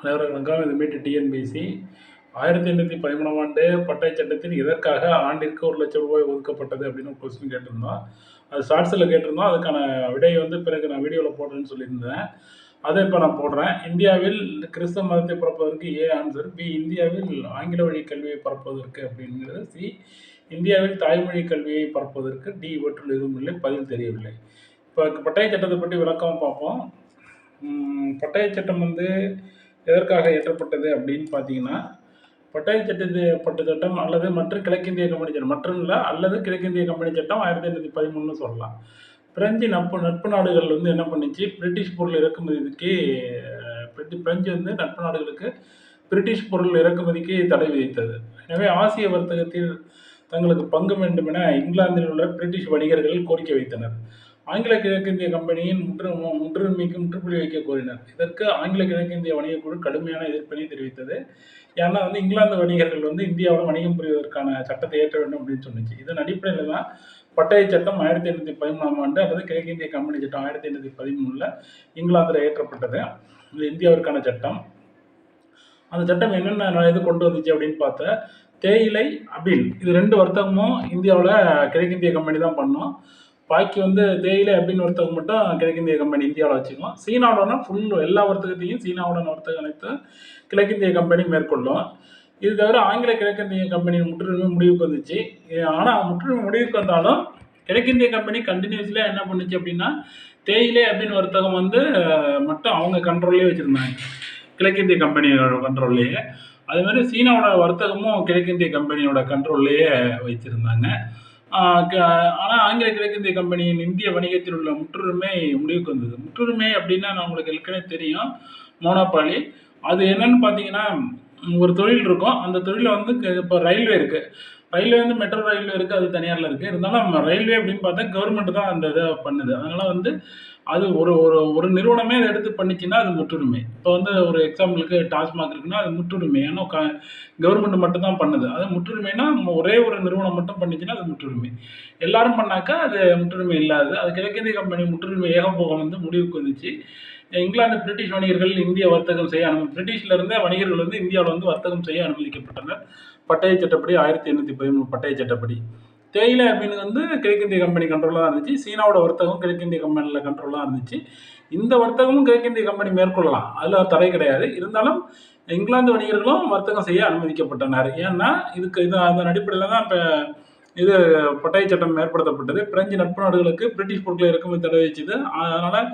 அனைவரும் வணக்கம் இதுமேட்டு டிஎன்பிசி ஆயிரத்தி எண்ணூற்றி பதிமூணாம் ஆண்டு பட்டை சட்டத்தில் எதற்காக ஆண்டிற்கு ஒரு லட்சம் ரூபாய் ஒதுக்கப்பட்டது அப்படின்னு ஒரு கொஸ்டின் கேட்டிருந்தோம். அது ஷார்ட்ஸில் கேட்டிருந்தோம். அதுக்கான விடையை வந்து பிறகு நான் வீடியோவில் போடுறேன்னு சொல்லியிருந்தேன். அதை இப்போ நான் போடுறேன். இந்தியாவில் கிறிஸ்தவ மதத்தை பரப்புவதற்கு ஏ ஆன்சர் பி இந்தியாவில் ஆங்கில வழி கல்வியை பரப்புவதற்கு அப்படிங்கிறது சி இந்தியாவில் தாய்மொழி கல்வியை பரப்புவதற்கு டி இவற்றில் எதுவும் இல்லை பதில் தெரியவில்லை. இப்போ பட்டய சட்டத்தை பற்றி விளக்கம் பார்ப்போம். பட்டய சட்டம் வந்து எதற்காக இயற்றப்பட்டது அப்படின்னு பார்த்தீங்கன்னா பட்டாய் சட்டத்து பட்டு சட்டம் அல்லது மற்ற கிழக்கிந்திய கம்பெனி சட்டம் மற்றும் இல்லை அல்லது கிழக்கிந்திய கம்பெனி சட்டம் ஆயிரத்தி எண்ணூற்றி பதிமூணுன்னு சொல்லலாம். பிரெஞ்சு நட்பு நட்பு நாடுகள் வந்து என்ன பண்ணுச்சு? பிரிட்டிஷ் பொருள் இறக்குமதிக்கு பிரெஞ்சு வந்து நட்பு நாடுகளுக்கு பிரிட்டிஷ் பொருள் இறக்குமதிக்கு தடை விதித்தது. எனவே ஆசிய வர்த்தகத்தில் தங்களுக்கு பங்கு வேண்டும் என இங்கிலாந்தில் உள்ள பிரிட்டிஷ் வணிகர்கள் கோரிக்கை வைத்தனர். ஆங்கில கிழக்கிந்திய கம்பெனியின் முற்று முற்றுரிமைக்கு முற்றுப்புள்ளி வைக்க கோரினர். இதற்கு ஆங்கில கிழக்கிந்திய வணிகக்குழு கடுமையான எதிர்ப்பினை தெரிவித்தது. ஏன்னா வந்து இங்கிலாந்து வணிகர்கள் வந்து இந்தியாவில் வணிகம் புரிவதற்கான சட்டத்தை ஏற்ற வேண்டும் அப்படின்னு சொன்னிச்சு. இதன் அடிப்படையில் தான் பட்டய சட்டம் ஆயிரத்தி எண்ணூற்றி பதிமூணாம் ஆண்டு அல்லது கிழக்கிந்திய கம்பெனி சட்டம் ஆயிரத்தி எண்ணூற்றி பதிமூணில் இங்கிலாந்தில் ஏற்றப்பட்டது. இது இந்தியாவிற்கான சட்டம். அந்த சட்டம் என்னென்ன இது கொண்டு வந்துச்சு அப்படின்னு பார்த்தா தேயிலை அபில். இது ரெண்டு வர்த்தகமும் இந்தியாவில் கிழக்கிந்திய கம்பெனி தான் பண்ணோம். பாக்கி வந்து தேயிலை அப்படின்னு வர்த்தகம் மட்டும் கிழக்கிந்திய கம்பெனி இந்தியாவில் வச்சுக்கலாம். சீனாவோடனா ஃபுல் எல்லா வர்த்தகத்தையும் சீனாவுடன் வர்த்தகம் அனைத்து கிழக்கிந்திய கம்பெனி மேற்கொள்ளும். இது தவிர ஆங்கில கிழக்கிந்திய கம்பெனி முற்றிலுமே முடிவுக்கு வந்துச்சு. ஆனால் முற்றிலும் முடிவுக்கு வந்தாலும் கிழக்கிந்திய கம்பெனி கண்டினியூஸ்லியாக என்ன பண்ணுச்சு அப்படின்னா தேயிலை அப்படின்னு வர்த்தகம் வந்து மட்டும் அவங்க கண்ட்ரோல்லே வச்சுருந்தாங்க. கிழக்கிந்திய கம்பெனியோட கண்ட்ரோல்லையே அதே மாதிரி சீனாவோட வர்த்தகமும் கிழக்கிந்திய கம்பெனியோட கண்ட்ரோல்லையே வைத்திருந்தாங்க ஆனால் ஆங்கில கிழக்கிந்திய கம்பெனியின் இந்திய வணிகத்தில் உள்ள முற்றுரிமை முடிவுக்கு வந்தது. முற்றுரிமை அப்படின்னா நம்மளுக்கு ஏற்கனவே தெரியும் மோனோபாலி. அது என்னன்னு பார்த்தீங்கன்னா ஒரு தொழில் இருக்கும். அந்த தொழிலில் வந்து இப்போ ரயில்வே இருக்குது ரயில்வே வந்து மெட்ரோ ரயில்வே இருக்குது அது தனியாரில் இருக்குது இருந்தாலும் நம்ம ரயில்வே அப்படின்னு பார்த்தா கவர்மெண்ட் தான் அந்த இதை பண்ணுது. அதனால் வந்து அது ஒரு ஒரு ஒரு நிறுவனமே அதை எடுத்து பண்ணிச்சுன்னா அது முற்றுரிமை இப்போ வந்து ஒரு எக்ஸாம்பிளுக்கு டாஸ்மாக் இருக்குன்னா அது முற்றுரிமை ஏன்னா க கவர்மெண்ட் மட்டும் தான் பண்ணுது. அது முற்றுரிமைனா நம்ம ஒரே ஒரு நிறுவனம் மட்டும் பண்ணிச்சுன்னா அது முற்றுரிமை எல்லாரும் பண்ணாக்கா அது முற்றுரிமை இல்லாது. அது கிழக்கிந்திய கம்பெனி முற்றுரிமை ஏகபோகம் வந்து முடிவுக்கு வந்துச்சு. இங்கிலாந்து பிரிட்டிஷ் வணிகர்கள் இந்திய வர்த்தகம் செய்ய அனுமதி பிரிட்டிஷ்ல இருந்த வணிகர்கள் வந்து இந்தியாவில் வந்து வர்த்தகம் செய்ய அனுமதிக்கப்பட்டனர் பட்டய சட்டப்படி ஆயிரத்தி எண்ணூற்றி பதிமூணு பட்டய சட்டப்படி. தேயிலை அப்படின்னு வந்து கிழக்கிந்திய கம்பெனி கண்ட்ரோலாக இருந்துச்சு. சீனாவோட வர்த்தகம் கிழக்கிந்திய கம்பெனியில் கண்ட்ரோலாக இருந்துச்சு. இந்த வர்த்தகமும் கிழக்கிந்திய கம்பெனி மேற்கொள்ளலாம். அதில் தடை கிடையாது. இருந்தாலும் இங்கிலாந்து வணிகர்களும் வர்த்தகம் செய்ய அனுமதிக்கப்பட்டனர். ஏன்னா இதுக்கு இது அதன் அடிப்படையில் தான் இப்போ இது பட்டய சட்டம் ஏற்படுத்தப்பட்டது. பிரெஞ்சு நட்பு நாடுகளுக்கு பிரிட்டிஷ் பொருட்களை இறக்குமதி தடை வச்சுது அதனால்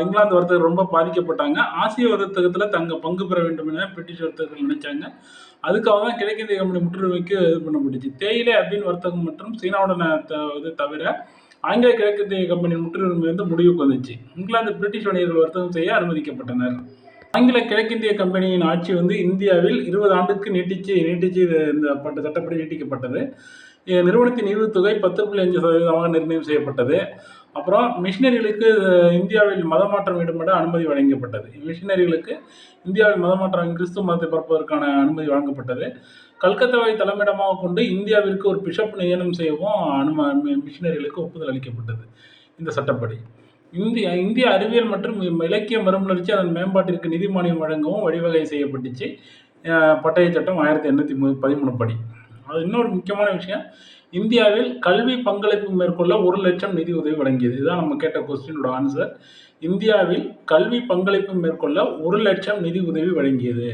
இங்கிலாந்து வர்த்தகர் ரொம்ப பாதிக்கப்பட்டாங்க. ஆசிய வர்த்தகத்தில் தங்க பங்கு பெற வேண்டும் என பிரிட்டிஷ் வர்த்தகர்கள் நினைச்சாங்க. அதுக்காக தான் கிழக்கிந்திய கம்பெனி முற்றுரிமைக்கு இது பண்ண முடிச்சு தேயிலை அப்படின்னு வர்த்தகம் மற்றும் சீனாவுடன் த- இது தவிர ஆங்கில கிழக்கிந்திய கம்பெனி முற்றுரிமை வந்து முடிவுக்கு வந்துச்சு. இங்கிலாந்து பிரிட்டிஷ் வணிகர்கள் வர்த்தகம் செய்ய அனுமதிக்கப்பட்டனர். ஆங்கில கிழக்கிந்திய கம்பெனியின் ஆட்சி வந்து இந்தியாவில் இருபது ஆண்டுக்கு நீட்டிச்சு நீட்டிச்சு இது இந்த பட்ட சட்டப்படி நீட்டிக்கப்பட்டது. நிறுவனத்தின் நிறுவனத்தின் ஈவுத்தொகை பத்து புள்ளி அஞ்சு சதவீதமாக நிர்ணயம் செய்யப்பட்டது. அப்புறம் மிஷினரிகளுக்கு இந்தியாவில் மதமாற்றம் இடம்பெற அனுமதி வழங்கப்பட்டது. மிஷினரிகளுக்கு இந்தியாவில் மதமாற்றம் கிறிஸ்துவ மதத்தை பரப்புவதற்கான அனுமதி வழங்கப்பட்டது. கல்கத்தாவை தலைமையிடமாக கொண்டு இந்தியாவிற்கு ஒரு பிஷப் நியமனம் செய்யவும் அனும மிஷினரிகளுக்கு ஒப்புதல் அளிக்கப்பட்டது இந்த சட்டப்படி. இந்திய இந்திய அறிவியல் மற்றும் இலக்கிய மறுமலர்ச்சி அதன் மேம்பாட்டிற்கு நிதி மானியம் வழங்கவும் வழிவகை செய்யப்பட்டுச்சு. பட்டய சட்டம் ஆயிரத்தி எண்ணூற்றி பதிமூணு படி. அது இன்னொரு முக்கியமான விஷயம். இந்தியாவில் கல்வி பங்களிப்பு மேற்கொள்ள ஒரு லட்சம் நிதி உதவி வழங்கியது. இதுதான் நம்ம கேட்ட கொஸ்டினோட ஆன்சர் இந்தியாவில் கல்வி பங்களிப்பு மேற்கொள்ள ஒரு லட்சம் நிதி உதவி வழங்கியது.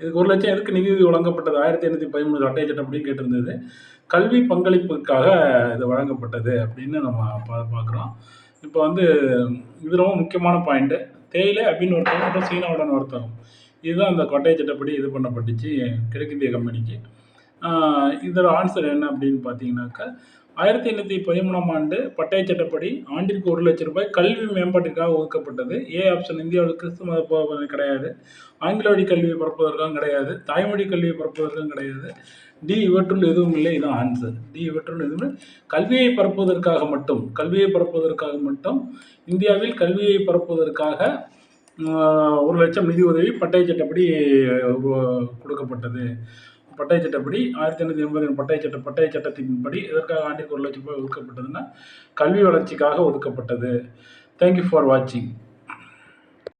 இதுக்கு ஒரு லட்சம் எதுக்கு நிதி உதவி வழங்கப்பட்டது? ஆயிரத்தி எண்ணூற்றி பதிமூணு அட்டை சட்டம் அப்படின்னு கேட்டிருந்தது. கல்வி பங்களிப்புக்காக இது வழங்கப்பட்டது அப்படின்னு நம்ம பா பார்க்குறோம். இப்போ வந்து இது ரொம்ப முக்கியமான பாயிண்ட்டு தேயிலை அப்படின்னு வர்த்தகம் மற்றும் சீனாவுடன் ஒருத்தரும் இதுதான் அந்த கொட்டை சட்டப்படி இது பண்ணப்பட்டுச்சு கிழக்கிந்திய கம்பெனிக்கு. இதோட ஆன்சர் என்ன அப்படின்னு பார்த்தீங்கன்னாக்கா ஆயிரத்தி எண்ணூற்றி பதிமூணாம் ஆண்டு பட்டய சட்டப்படி ஆண்டிற்கு ஒரு லட்சம் ரூபாய் கல்வி மேம்பாட்டிற்காக ஒதுக்கப்பட்டது. ஏ ஆப்ஷன் இந்தியாவில் கிறிஸ்து மத கிடையாது. ஆங்கில வழி கல்வியை பரப்புவதற்காகவும் கிடையாது. தாய்மொழி கல்வியை பரப்புவதற்கும் கிடையாது. டி இவற்றுள் எதுவும் இல்லை இதுதான் ஆன்சர் டி இவற்றுள் எதுவும் கல்வியை பரப்புவதற்காக மட்டும் கல்வியை பரப்புவதற்காக மட்டும் இந்தியாவில் கல்வியை பரப்புவதற்காக ஒரு லட்சம் நிதி உதவி பட்டய சட்டப்படி கொடுக்கப்பட்டது. பட்டய சட்டப்படி ஆயிரத்தி எண்ணூற்றி எண்பது பட்டய சட்ட பட்டை சட்டத்தின்படி எதற்காக ஆண்டிற்கு ஒரு லட்சம் ரூபாய் ஒதுக்கப்பட்டதுன்னா கல்வி வளர்ச்சிக்காக ஒதுக்கப்பட்டது. தேங்க்யூ ஃபார் வாட்சிங்